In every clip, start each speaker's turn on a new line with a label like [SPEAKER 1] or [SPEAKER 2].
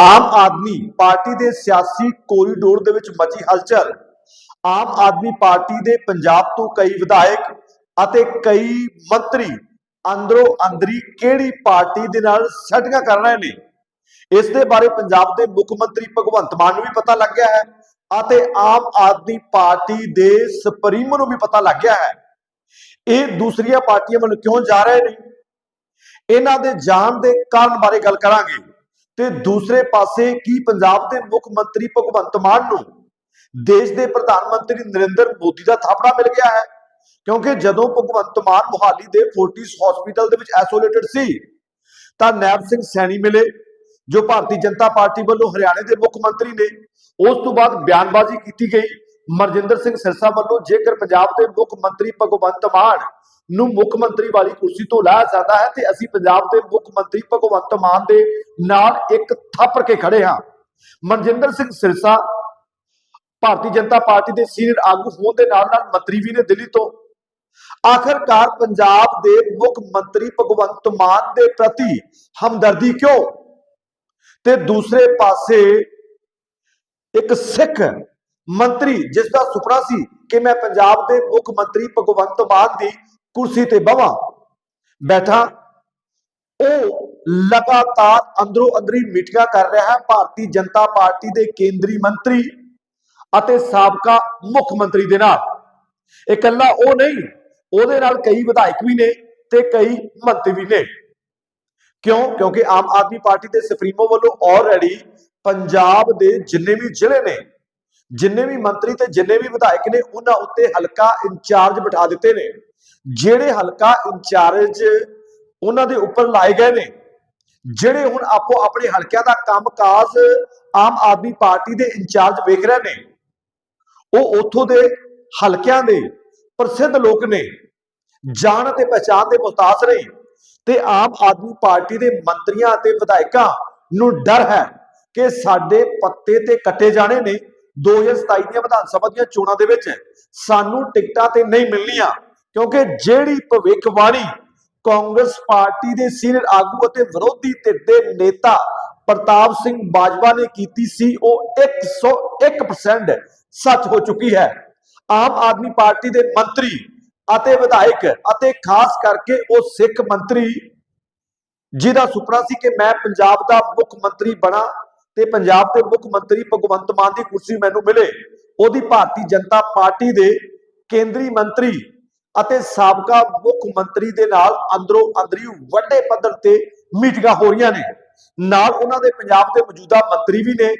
[SPEAKER 1] ਆਮ Aadmi party ਦੇ ਸਿਆਸੀ corridor ਦੇ ਵਿੱਚ ਮਚੀ ਹਲਚਲ। ਆਮ ਆਦਮੀ ਪਾਰਟੀ ਦੇ ਪੰਜਾਬ ਤੋਂ ਕਈ ਵਿਧਾਇਕ ਅਤੇ ਕਈ ਮੰਤਰੀ ਅੰਦਰੋਂ ਅੰਦਰੀ ਕਿਹੜੀ ਪਾਰਟੀ ਦੇ ਨਾਲ ਸੈਟਿੰਗਾਂ ਕਰ ਰਹੇ ਨੇ? ਇਸ ਦੇ ਬਾਰੇ ਪੰਜਾਬ ਦੇ ਮੁੱਖ ਮੰਤਰੀ ਭਗਵੰਤ ਮਾਨ ਨੂੰ ਵੀ ਪਤਾ ਲੱਗ ਗਿਆ ਹੈ ਅਤੇ ਆਮ ਆਦਮੀ ਪਾਰਟੀ ਦੇ ਸੁਪਰੀਮੋ ਨੂੰ ਵੀ ਪਤਾ ਲੱਗ ਗਿਆ ਹੈ। ਇਹ ਦੂਸਰੀਆਂ ਪਾਰਟੀਆਂ ਵੱਲ ਕਿਉਂ ਜਾ ਰਹੇ ਨੇ? ਇਹਨਾਂ ਦੇ ਜਾਣ ਦੇ ਕਾਰਨ ਬਾਰੇ ਗੱਲ ਕਰਾਂਗੇ। ਤੇ ਦੂਸਰੇ ਪਾਸੇ ਕੀ ਪੰਜਾਬ ਦੇ ਮੁੱਖ ਮੰਤਰੀ ਭਗਵੰਤ ਮਾਨ ਨੂੰ ਦੇਸ਼ ਦੇ ਪ੍ਰਧਾਨ ਮੰਤਰੀ ਨਰਿੰਦਰ ਮੋਦੀ ਦਾ ਥਾਪੜਾ ਮਿਲ ਗਿਆ ਹੈ? ਕਿਉਂਕਿ ਜਦੋਂ ਭਗਵੰਤ ਮਾਨ ਮੁਹਾਲੀ ਦੇ ਫੋਰਟਿਸ ਹਸਪੀਟਲ ਦੇ ਵਿੱਚ ਆਈਸੋਲੇਟਡ ਸੀ, ਤਾਂ ਨੈਬ ਸਿੰਘ ਸੈਣੀ ਮਿਲੇ, ਜੋ ਭਾਰਤੀ ਜਨਤਾ ਪਾਰਟੀ ਵੱਲੋਂ ਹਰਿਆਣੇ ਦੇ ਮੁੱਖ ਮੰਤਰੀ ਨੇ, ਉਸ ਤੋਂ ਬਾਅਦ ਬਿਆਨਬਾਜ਼ੀ ਕੀਤੀ ਗਈ। ਮਰਜਿੰਦਰ ਸਿੰਘ ਸਿਰਸਾ ਵੱਲੋਂ ਜੇਕਰ ਪੰਜਾਬ ਦੇ ਮੁੱਖ ਮੰਤਰੀ ਭਗਵੰਤ ਮਾਨ ਨੂੰ ਮੁੱਖ ਮੰਤਰੀ ਵਾਲੀ ਕੁਰਸੀ ਤੋਂ ਲਾਇਆ ਜਾਂਦਾ ਹੈ ਤੇ ਅਸੀਂ ਪੰਜਾਬ ਦੇ ਮੁੱਖ ਮੰਤਰੀ ਭਗਵੰਤ ਮਾਨ ਦੇ ਨਾਲ ਇੱਕ ਥਾਪੜ ਕੇ ਖੜੇ ਹਾਂ। ਮਨਜਿੰਦਰ ਸਿੰਘ ਸਿਰਸਾ ਭਾਰਤੀ ਜਨਤਾ ਪਾਰਟੀ ਦੇ ਸੀਨੀਅਰ ਆਗੂ ਹੋਣ ਦੇ ਨਾਲ ਨਾਲ ਮੰਤਰੀ ਵੀ ਨੇ ਦਿੱਲੀ ਤੋਂ। ਆਖਰਕਾਰ ਪੰਜਾਬ ਦੇ ਮੁੱਖ ਮੰਤਰੀ ਭਗਵੰਤ ਮਾਨ ਦੇ ਪ੍ਰਤੀ ਹਮਦਰਦੀ ਕਿਉਂ? ਤੇ ਦੂਸਰੇ ਪਾਸੇ ਇੱਕ ਸਿੱਖ ਮੰਤਰੀ ਜਿਸ ਦਾ ਸੁਪਨਾ ਸੀ ਕਿ ਮੈਂ ਪੰਜਾਬ ਦੇ ਮੁੱਖ ਮੰਤਰੀ ਭਗਵੰਤ ਮਾਨ ਦੀ ਕੁਰਸੀ ਤੇ ਬਵਾਂ। ਬੈਠਾ, ਉਹ ਲਗਾਤਾਰ ਅੰਦਰੋਂ ਅੰਦਰੀ ਮੀਟਿੰਗਾਂ ਕਰ ਰਿਹਾ ਹੈ। ਭਾਰਤੀ ਜਨਤਾ ਪਾਰਟੀ ਦੇ ਕੇਂਦਰੀ ਮੰਤਰੀ ਅਤੇ ਸਾਬਕਾ ਮੁੱਖ ਮੰਤਰੀ ਦੇ ਨਾਲ। ਇਕੱਲਾ ਉਹ ਨਹੀਂ, ਉਹਦੇ ਨਾਲ ਕਈ ਵਿਧਾਇਕ ਵੀ ਨੇ ਤੇ ਕਈ ਮੰਤਰੀ ਵੀ ਨੇ। ਕਿਉਂ? ਕਿਉਂਕਿ ਆਮ ਆਦਮੀ ਪਾਰਟੀ ਦੇ ਸੁਪਰੀਮੋ ਵੱਲੋਂ ਆਲਰੇਡੀ ਪੰਜਾਬ ਦੇ ਜਿੰਨੇ ਵੀ ਜ਼ਿਲ੍ਹੇ ਨੇ, ਜਿੰਨੇ ਵੀ ਮੰਤਰੀ ਤੇ ਜਿੰਨੇ ਵੀ ਵਿਧਾਇਕ ਨੇ, ਉਹਨਾਂ ਉੱਤੇ ਹਲਕਾ ਇੰਚਾਰਜ ਬਿਠਾ ਦਿੱਤੇ ਨੇ। ਜਿਹੜੇ ਹਲਕਾ ਇੰਚਾਰਜ ਉਹਨਾਂ ਦੇ ਉੱਪਰ ਲਾਏ ਗਏ ਨੇ, ਜਿਹੜੇ ਹੁਣ ਆਪੋ ਆਪਣੇ ਹਲਕਿਆਂ ਦਾ ਕੰਮਕਾਜ ਆਮ ਆਦਮੀ ਪਾਰਟੀ ਦੇ ਇੰਚਾਰਜ ਵੇਖ ਰਹੇ ਨੇ, ਉਹ ਉੱਥੋਂ ਦੇ ਹਲਕਿਆਂ ਦੇ ਪ੍ਰਸਿੱਧ ਲੋਕ ਨੇ, ਜਾਣ ਅਤੇ ਪਛਾਣ ਦੇ ਮੁਹਤਾਜ ਨਹੀਂ ਤੇ ਆਮ ਆਦਮੀ ਪਾਰਟੀ ਦੇ ਮੰਤਰੀਆਂ ਅਤੇ ਵਿਧਾਇਕਾਂ ਨੂੰ ਡਰ ਹੈ ਕਿ ਸਾਡੇ ਪੱਤੇ ਤੇ ਕੱਟੇ ਜਾਣੇ ਨੇ 2027 ਦੀਆਂ ਵਿਧਾਨ ਸਭਾ ਦੀਆਂ ਚੋਣਾਂ ਦੇ ਵਿੱਚ ਸਾਨੂੰ ਟਿਕਟਾਂ ਤੇ ਨਹੀਂ ਮਿਲਣੀਆਂ। ਕਿਉਂਕਿ ਜਿਹੜੀ ਭਵਿੱਖਬਾਣੀ ਕਾਂਗਰਸ ਪਾਰਟੀ ਦੇ ਸੀਨੀਅਰ ਆਗੂ ਅਤੇ ਵਿਰੋਧੀ ਧਿਰ ਦੇ ਨੇਤਾ ਪ੍ਰਤਾਪ ਸਿੰਘ ਬਾਜਵਾ ਨੇ ਕੀਤੀ ਸੀ, ਉਹ 101% ਸੱਚ ਹੋ ਚੁੱਕੀ ਹੈ। ਆਮ ਆਦਮੀ ਪਾਰਟੀ ਦੇ ਮੰਤਰੀ ਅਤੇ ਵਿਧਾਇਕ ਅਤੇ ਖਾਸ ਕਰਕੇ ਉਹ ਸਿੱਖ ਮੰਤਰੀ ਜਿਹਦਾ ਸੁਪਨਾ ਸੀ ਕਿ ਮੈਂ ਪੰਜਾਬ ਦਾ ਮੁੱਖ ਮੰਤਰੀ ਬਣਾ ਤੇ ਪੰਜਾਬ ਦੇ ਮੁੱਖ ਮੰਤਰੀ ਭਗਵੰਤ ਮਾਨ ਦੀ ਕੁਰਸੀ ਮੈਨੂੰ ਮਿਲੇ। ਉਹਦੀ ਭਾਰਤੀ ਜਨਤਾ ਪਾਰਟੀ ਦੇ ਕੇਂਦਰੀ ਮੰਤਰੀ ਅਤੇ ਸਾਬਕਾ ਮੁੱਖ ਮੰਤਰੀ ਦੇ ਨਾਲ ਅੰਦਰੋਂ ਅੰਦਰੀ ਵੱਡੇ ਪੱਧਰ ਤੇ ਮੀਟਿੰਗਾਂ ਹੋ ਰਹੀਆਂ ਨੇ। ਨਾਲ ਉਹਨਾਂ ਦੇ ਪੰਜਾਬ ਦੇ ਮੌਜੂਦਾ ਮੰਤਰੀ ਵੀ ਨੇ,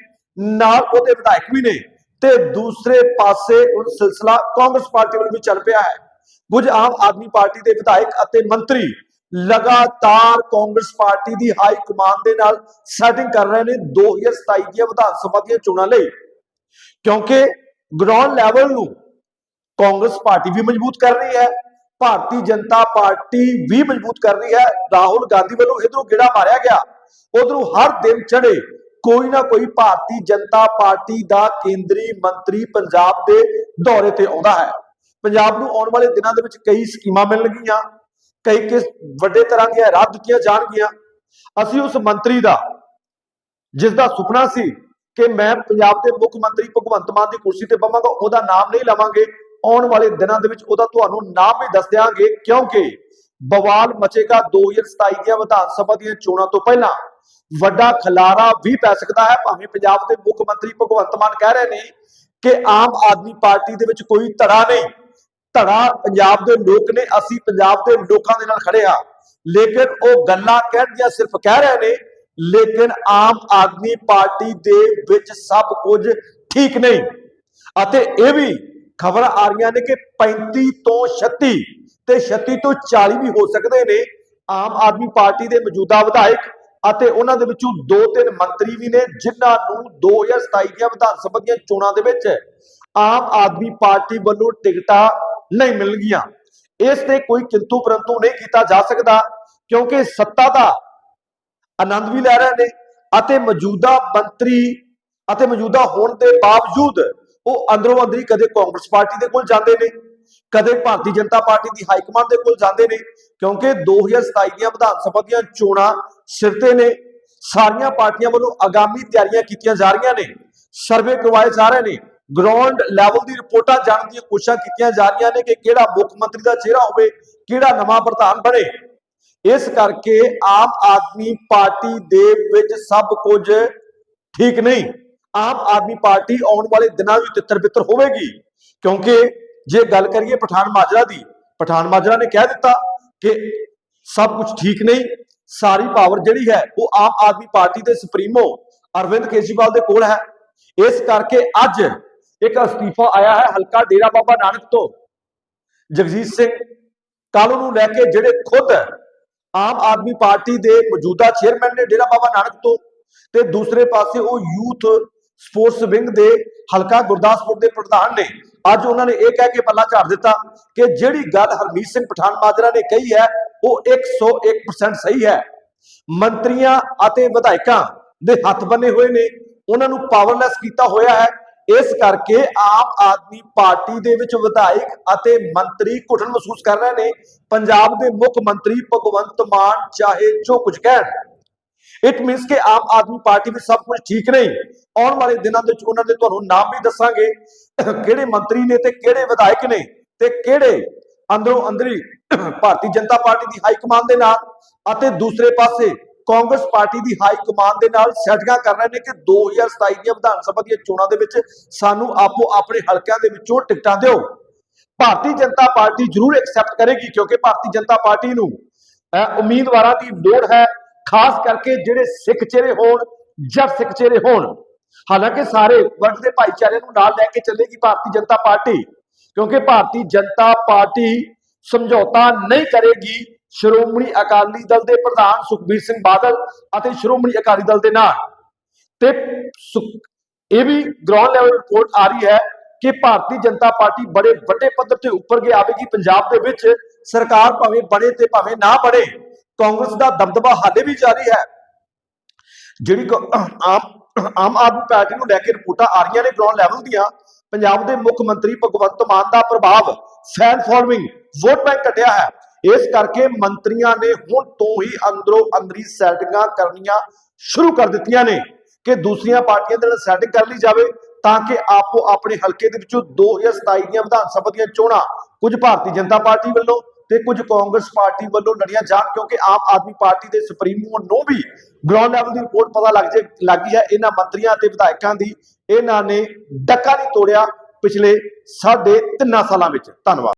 [SPEAKER 1] ਨਾਲ ਉਹਦੇ ਵਿਧਾਇਕ ਵੀ ਨੇ ਤੇ ਦੂਸਰੇ ਪਾਸੇ ਹੁਣ ਸਿਲਸਿਲਾ ਕਾਂਗਰਸ ਪਾਰਟੀ ਵੱਲ ਵੀ ਚੱਲ ਪਿਆ ਹੈ। ਕੁਝ ਆਮ ਆਦਮੀ ਪਾਰਟੀ ਦੇ ਵਿਧਾਇਕ ਅਤੇ ਮੰਤਰੀ ਲਗਾਤਾਰ ਕਾਂਗਰਸ ਪਾਰਟੀ ਦੀ ਹਾਈ ਕਮਾਂਡ ਦੇ ਨਾਲ ਸੈਟਿੰਗ ਕਰ ਰਹੇ ਨੇ 2027 ਦੀਆਂ ਵਿਧਾਨ ਸਭਾ ਦੀਆਂ ਚੋਣਾਂ ਲਈ। ਕਿਉਂਕਿ ਗਰਾਊਂਡ ਲੈਵਲ ਨੂੰ ਕਾਂਗਰਸ ਪਾਰਟੀ ਵੀ ਮਜ਼ਬੂਤ ਕਰ ਰਹੀ ਹੈ, ਭਾਰਤੀ ਜਨਤਾ ਪਾਰਟੀ ਵੀ ਮਜ਼ਬੂਤ ਕਰ ਰਹੀ ਹੈ। ਰਾਹੁਲ ਗਾਂਧੀ ਵੱਲੋਂ ਇਧਰੋਂ ਗੇੜਾ ਮਾਰਿਆ ਗਿਆ। ਉਧਰੋਂ ਹਰ ਦਿਨ ਚੜੇ ਕੋਈ ਨਾ ਕੋਈ ਭਾਰਤੀ ਜਨਤਾ ਪਾਰਟੀ ਦਾ ਕੇਂਦਰੀ ਮੰਤਰੀ ਪੰਜਾਬ ਦੇ ਦੌਰੇ ਤੇ ਆਉਂਦਾ ਹੈ। ਪੰਜਾਬ ਨੂੰ ਆਉਣ ਵਾਲੇ ਦਿਨਾਂ ਦੇ ਵਿੱਚ ਕਈ ਸਕੀਮਾਂ ਮਿਲਣਗੀਆਂ ਕਈ ਕਿਸ ਵੱਡੇ ਤਰ੍ਹਾਂ ਦੀਆਂ ਰੱਦ ਦਿੱਤੀਆਂ ਜਾਣਗੀਆਂ। ਅਸੀਂ ਉਸ ਮੰਤਰੀ ਦਾ, ਜਿਸ ਦਾ ਸੁਪਨਾ ਸੀ ਕਿ ਮੈਂ ਪੰਜਾਬ ਦੇ ਮੁੱਖ ਮੰਤਰੀ ਭਗਵੰਤ ਮਾਨ ਦੀ ਕੁਰਸੀ ਤੇ ਬਵਾਂਗਾ, ਉਹਦਾ ਨਾਮ ਨਹੀਂ ਲਵਾਂਗੇ। ਆਉਣ ਵਾਲੇ ਦਿਨਾਂ ਦੇ ਵਿੱਚ ਉਹਦਾ ਤੁਹਾਨੂੰ ਨਾਮ ਵੀ ਦੱਸ ਦਿਆਂਗੇ, ਕਿਉਂਕਿ ਬਵਾਲ ਮਚੇਗਾ 2027 ਦੀਆਂ ਵਿਧਾਨ ਸਭਾ ਦੀਆਂ ਚੋਣਾਂ ਤੋਂ ਪਹਿਲਾਂ। ਵੱਡਾ ਖਲਾਰਾ ਵੀ ਪੈ ਸਕਦਾ ਹੈ, ਭਾਵੇਂ ਪੰਜਾਬ ਦੇ ਮੁੱਖ ਮੰਤਰੀ ਭਗਵੰਤ ਮਾਨ ਕਹਿ ਰਹੇ ਨੇ ਕਿ ਆਮ ਆਦਮੀ ਪਾਰਟੀ ਦੇ ਵਿੱਚ ਕੋਈ ਧੜਾ ਨਹੀਂ। ਧੜਾ ਪੰਜਾਬ ਦੇ ਲੋਕ ਨੇ, ਅਸੀਂ ਪੰਜਾਬ ਦੇ ਲੋਕਾਂ ਦੇ ਨਾਲ ਖੜੇ ਹਾਂ। ਲੇਕਿਨ ਉਹ ਗੱਲਾਂ ਕਹਿਣਗੀਆਂ ਸਿਰਫ ਕਹਿ ਰਹੇ ਨੇ, ਲੇਕਿਨ ਆਮ ਆਦਮੀ ਪਾਰਟੀ ਦੇ ਵਿੱਚ ਸਭ ਕੁਝ ਠੀਕ ਨਹੀਂ। ਅਤੇ ਇਹ ਵੀ ਖਬਰ ਆ ਰਹੀਆਂ ਨੇ ਕਿ 35 ਤੋਂ 36 ਤੇ 36 ਤੋਂ 40 ਵੀ ਹੋ ਸਕਦੇ ਨੇ। ਆਮ ਆਦਮੀ ਪਾਰਟੀ ਦੇ ਮੌਜੂਦਾ ਵਿਧਾਇਕ ਅਤੇ ਉਹਨਾਂ ਦੇ ਵਿੱਚੋਂ ਦੋ ਤਿੰਨ ਮੰਤਰੀ ਵੀ ਨੇ, ਜਿਨ੍ਹਾਂ ਨੂੰ 2027 ਦੀਆਂ ਵਿਧਾਨ ਸਭਾ ਦੀਆਂ ਚੋਣਾਂ ਦੇ ਵਿੱਚ ਆਮ ਆਦਮੀ ਪਾਰਟੀ ਵੱਲੋਂ ਟਿਕਟਾਂ ਨਹੀਂ ਮਿਲਣਗੀਆਂ। ਇਸ ਤੇ ਕੋਈ ਕਿੰਤੂ ਪਰੰਤੂ ਨਹੀਂ ਕੀਤਾ ਜਾ ਸਕਦਾ, ਕਿਉਂਕਿ ਸੱਤਾ ਦਾ ਆਨੰਦ ਵੀ ਲੈ ਰਹੇ ਨੇ ਅਤੇ ਮੌਜੂਦਾ ਮੰਤਰੀ ਅਤੇ ਮੌਜੂਦਾ ਹੋਣ ਦੇ ਬਾਵਜੂਦ ਉਹ ਅੰਦਰੋਂ ਅੰਦਰੀ ਕਦੇ ਕਾਂਗਰਸ ਪਾਰਟੀ ਦੇ ਕੋਲ ਜਾਂਦੇ ਨੇ, ਕਦੇ ਭਾਰਤੀ ਜਨਤਾ ਪਾਰਟੀ ਦੀ ਹਾਈ ਕਮਾਂਡ ਦੇ ਕੋਲ ਜਾਂਦੇ ਨੇ, ਕਿਉਂਕਿ 2027 ਦੀਆਂ ਵਿਧਾਨ ਸਭਾ ਦੀਆਂ ਚੋਣਾਂ ਸਿਰ ਤੇ ਨੇ, ਸਾਰੀਆਂ ਪਾਰਟੀਆਂ ਵੱਲੋਂ ਆਗਾਮੀ ਤਿਆਰੀਆਂ ਕੀਤੀਆਂ ਜਾ ਰਹੀਆਂ ਨੇ, ਸਰਵੇ ਕਰਵਾਏ ਜਾ ਰਹੇ ਨੇ ਗਰਾਊਂਡ ਲੈਵਲ ਦੀ ਰਿਪੋਰਟਾਂ ਜਾਣਨ ਦੀਆਂ ਕੋਸ਼ਿਸ਼ਾਂ ਕੀਤੀਆਂ ਜਾ ਰਹੀਆਂ ਨੇ ਕਿ ਕਿਹੜਾ ਮੁੱਖ ਮੰਤਰੀ ਦਾ ਚਿਹਰਾ ਹੋਵੇ, ਕਿਹੜਾ ਨਵਾਂ ਪ੍ਰਧਾਨ ਬਣੇ। ਇਸ ਕਰਕੇ ਆਮ ਆਦਮੀ ਪਾਰਟੀ ਦੇ ਵਿੱਚ ਸਭ ਕੁਝ ਠੀਕ ਨਹੀਂ। ਆਮ ਆਦਮੀ ਪਾਰਟੀ ਆਉਣ ਵਾਲੇ ਦਿਨਾਂ ਵਿੱਚ ਤਿੱਤਰ ਬਿੱਤਰ ਹੋਵੇਗੀ। ਕਿਉਂਕਿ ਜੇ ਗੱਲ ਕਰੀਏ ਪਠਾਨ ਮਾਜਰਾ ਦੀ, ਪਠਾਨ ਮਾਜਰਾ ਨੇ ਕਹਿ ਦਿੱਤਾ ਕਿ ਸਭ ਕੁਝ ਠੀਕ ਨਹੀਂ, ਸਾਰੀ ਪਾਵਰ ਜਿਹੜੀ ਹੈ ਉਹ ਆਮ ਆਦਮੀ ਪਾਰਟੀ ਦੇ ਸੁਪਰੀਮੋ ਅਰਵਿੰਦ ਕੇਜਰੀਵਾਲ ਦੇ ਕੋਲ ਹੈ। ਇਸ ਕਰਕੇ ਅੱਜ ਇੱਕ ਅਸਤੀਫਾ ਆਇਆ ਹੈ ਹਲਕਾ ਡੇਰਾ ਬਾਬਾ ਨਾਨਕ ਤੋਂ। ਜਗਜੀਤ ਸਿੰਘ ਕਾਲੂ ਨੂੰ ਲੈ ਕੇ ਜਿਹੜੇ ਖੁਦ ਆਮ ਆਦਮੀ ਪਾਰਟੀ ਦੇ ਮੌਜੂਦਾ ਚੇਅਰਮੈਨ ਨੇ ਡੇਰਾ ਬਾਬਾ ਨਾਨਕ ਤੋਂ ਤੇ ਦੂਸਰੇ ਪਾਸੇ ਉਹ ਯੂਥ ਸਪੋਰਟਸ ਵਿੰਗ ਦੇ ਹਲਕਾ ਗੁਰਦਾਸਪੁਰ ਦੇ ਪ੍ਰਧਾਨ ਨੇ ਅੱਜ ਉਹਨਾਂ ਨੇ ਇਹ ਕਹਿ ਕੇ ਪੱਲਾ ਝਾੜ ਦਿੱਤਾ ਕਿ ਜਿਹੜੀ ਗੱਲ ਹਰਮੀਤ ਸਿੰਘ ਪਠਾਨ ਮਾਜਰਾ ਨੇ ਕਹੀ ਹੈ, ਉਹ 101% ਸਹੀ ਹੈ। ਮੰਤਰੀਆਂ ਅਤੇ ਵਿਧਾਇਕਾਂ ਦੇ ਹੱਥ ਬੰਨੇ ਹੋਏ ਨੇ। ਉਹਨਾਂ ਨੂੰ ਪਾਵਰਲੈਸ ਕੀਤਾ ਹੋਇਆ ਹੈ। ਇਸ ਕਰਕੇ ਆਮ ਆਦਮੀ ਪਾਰਟੀ ਦੇ ਵਿੱਚ ਵਿਧਾਇਕ ਅਤੇ ਮੰਤਰੀ ਘੁਟਨ ਮਹਿਸੂਸ ਕਰ ਰਹੇ ਨੇ। ਪੰਜਾਬ ਦੇ ਮੁੱਖ ਮੰਤਰੀ ਭਗਵੰਤ ਮਾਨ ਚਾਹੇ ਜੋ ਕੁਝ ਕਹਿਣ। ਇਟ ਮੀਨਸ ਕਿ ਆਮ ਆਦਮੀ ਪਾਰਟੀ ਵਿੱਚ ਸਭ ਕੁਝ ਠੀਕ ਨਹੀਂ ਆਉਣ ਵਾਲੇ ਦਿਨਾਂ ਦੇ ਵਿੱਚ ਉਹਨਾਂ ਦੇ ਤੁਹਾਨੂੰ ਨਾਮ ਵੀ ਦੱਸਾਂਗੇ ਕਿਹੜੇ ਮੰਤਰੀ ਨੇ ਤੇ ਕਿਹੜੇ ਵਿਧਾਇਕ ਨੇ ਤੇ ਕਿਹੜੇ ਅੰਦਰੋਂ ਅੰਦਰੀ ਭਾਰਤੀ ਜਨਤਾ ਪਾਰਟੀ ਦੀ ਹਾਈ ਕਮਾਨ ਦੇ ਨਾਲ ਅਤੇ ਦੂਸਰੇ ਪਾਸੇ ਕਾਂਗਰਸ ਪਾਰਟੀ ਦੀ ਹਾਈ ਕਮਾਨ ਦੇ ਨਾਲ ਸੈਟਿੰਗਾਂ ਕਰ ਰਹੇ ਨੇ ਕਿ 2027 ਦੀਆਂ ਵਿਧਾਨ ਸਭਾ ਦੀਆਂ ਚੋਣਾਂ ਦੇ ਵਿੱਚ ਸਾਨੂੰ ਆਪੋ ਆਪਣੇ ਹਲਕਿਆਂ ਦੇ ਵਿੱਚੋਂ ਟਿਕਟਾਂ ਦਿਓ ਭਾਰਤੀ ਜਨਤਾ ਪਾਰਟੀ ਜ਼ਰੂਰ ਐਕਸੈਪਟ ਕਰੇਗੀ ਕਿਉਂਕਿ ਭਾਰਤੀ ਜਨਤਾ ਪਾਰਟੀ ਨੂੰ ਉਮੀਦਵਾਰਾਂ ਦੀ ਲੋੜ ਹੈ ਖਾਸ ਕਰਕੇ ਜਿਹੜੇ ਸਿੱਖ ਚਿਹਰੇ ਹੋਣ ਜੱਟ ਸਿੱਖ ਚਿਹਰੇ ਹੋਣ। ਹਾਲਾਂਕਿ ਸਾਰੇ ਵਰਗ ਦੇ ਭਾਈਚਾਰੇ ਨੂੰ ਨਾਲ ਲੈ ਕੇ ਚੱਲੇਗੀ ਭਾਰਤੀ ਜਨਤਾ ਪਾਰਟੀ, ਕਿਉਂਕਿ ਭਾਰਤੀ ਜਨਤਾ ਪਾਰਟੀ ਸਮਝੌਤਾ ਨਹੀਂ ਕਰੇਗੀ ਸ਼੍ਰੋਮਣੀ ਅਕਾਲੀ ਦਲ ਦੇ ਪ੍ਰਧਾਨ ਸੁਖਬੀਰ ਸਿੰਘ ਬਾਦਲ ਅਤੇ ਸ਼੍ਰੋਮਣੀ ਅਕਾਲੀ ਦਲ ਦੇ ਨਾਲ। ਤੇ ਸੁਖ- ਇਹ ਵੀ ਗਰਾਊਂਡ ਲੈਵਲ ਰਿਪੋਰਟ ਆ ਰਹੀ ਹੈ ਕਿ ਭਾਰਤੀ ਜਨਤਾ ਪਾਰਟੀ ਬੜੇ ਵੱਡੇ ਪੱਧਰ ਤੇ ਉੱਪਰ ਕੇ ਆਵੇਗੀ। ਪੰਜਾਬ ਦੇ ਵਿੱਚ ਸਰਕਾਰ ਭਾਵੇਂ ਬਣੇ ਤੇ ਭਾਵੇਂ ਨਾ ਬਣੇ ਕਾਂਗਰਸ ਦਾ ਦਬਦਬਾ ਹਾਲੇ ਵੀ ਜਾਰੀ ਹੈ। ਜਿਹੜੀ ਆਮ ਆਮ ਆਦਮੀ ਪਾਰਟੀ ਨੂੰ ਲੈ ਕੇ ਰਿਪੋਰਟਾਂ ਆ ਰਹੀਆਂ ਨੇ ਗਰਾਊਂਡ ਲੈਵਲ ਦੀਆਂ, ਪੰਜਾਬ ਦੇ ਮੁੱਖ ਮੰਤਰੀ ਭਗਵੰਤ ਮਾਨ ਦਾ ਪ੍ਰਭਾਵ ਫੈਨ ਫੋਲੋਇੰਗ ਵੋਟ ਬੈਂਕ ਘਟਿਆ ਹੈ। ਇਸ ਕਰਕੇ ਮੰਤਰੀਆਂ ਨੇ ਹੁਣ ਤੋਂ ਹੀ ਅੰਦਰੋਂ ਅੰਦਰੀ ਸੈਟਿੰਗਾਂ ਕਰਨੀਆਂ ਸ਼ੁਰੂ ਕਰ ਦਿੱਤੀਆਂ ਨੇ ਕਿ ਦੂਸਰੀਆਂ ਪਾਰਟੀਆਂ ਦੇ ਨਾਲ ਸੈਟਿੰਗ ਕਰ ਲਈ ਜਾਵੇ ਤਾਂ ਕਿ ਆਪੋ ਆਪਣੇ ਹਲਕੇ ਦੇ ਵਿੱਚੋਂ 2027 ਦੀਆਂ ਵਿਧਾਨ ਸਭਾ ਦੀਆਂ ਚੋਣਾਂ ਕੁਝ ਭਾਰਤੀ ਜਨਤਾ ਪਾਰਟੀ ਵੱਲੋਂ ਤੇ ਕੁਝ ਕਾਂਗਰਸ ਪਾਰਟੀ ਵੱਲੋਂ ਲੜੀਆਂ ਜਾਣ ਕਿਉਂਕਿ ਆਮ ਆਦਮੀ ਪਾਰਟੀ ਦੇ ਸੁਪਰੀਮੋ ਨੂੰ ਵੀ ਗਰਾਊਂਡ ਲੈਵਲ ਦੀ ਰਿਪੋਰਟ ਪਤਾ ਲੱਗ ਜੇ, ਲੱਗੀ ਹੈ। ਇਹਨਾਂ ਮੰਤਰੀਆਂ ਤੇ ਵਿਧਾਇਕਾਂ ਦੀ ਇਹਨਾਂ ਨੇ ਡੱਕਾ ਨਹੀਂ ਤੋੜਿਆ ਪਿਛਲੇ ਸਾਢੇ ਤਿੰਨਾਂ ਸਾਲਾਂ ਵਿੱਚ। ਧੰਨਵਾਦ।